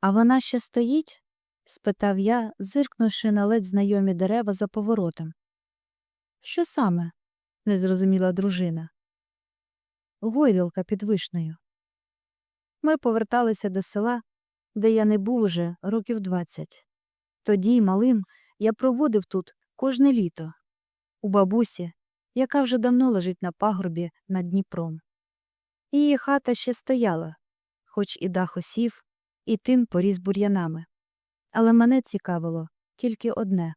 А вона ще стоїть? спитав я, зиркнувши на ледь знайомі дерева за поворотом. Що саме? не зрозуміла дружина. Гойдалка під вишнею. Ми поверталися до села, де я не був уже років двадцять. Тоді, малим, я проводив тут кожне літо, у бабусі, яка вже давно лежить на пагорбі над Дніпром. Її хата ще стояла, хоч і дах осів, і тин поріс бур'янами. Але мене цікавило тільки одне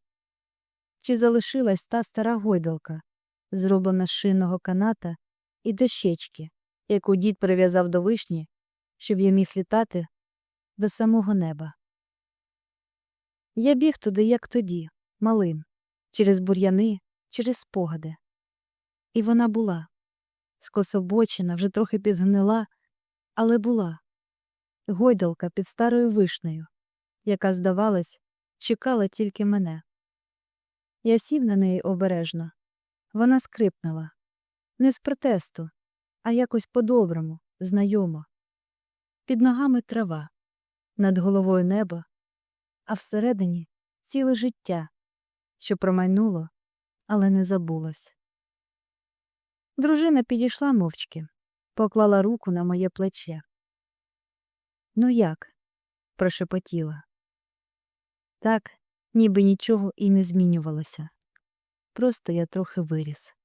чи залишилась та стара гойдалка, зроблена з шинного каната і дощечки, яку дід прив'язав до вишні, щоб я міг літати до самого неба. Я біг туди, як тоді, малим, через бур'яни, через спогади. І вона була скособочена, вже трохи підгнила, але була гойдалка під старою вишнею, яка, здавалось, чекала тільки мене. Я сів на неї обережно. Вона скрипнула. Не з протесту, а якось по-доброму, знайомо. Під ногами трава, над головою небо, а всередині ціле життя, що промайнуло, але не забулось. Дружина підійшла мовчки, поклала руку на моє плече. Ну як? прошепотіла. Так, ніби нічого і не змінювалося. Просто я трохи виріс.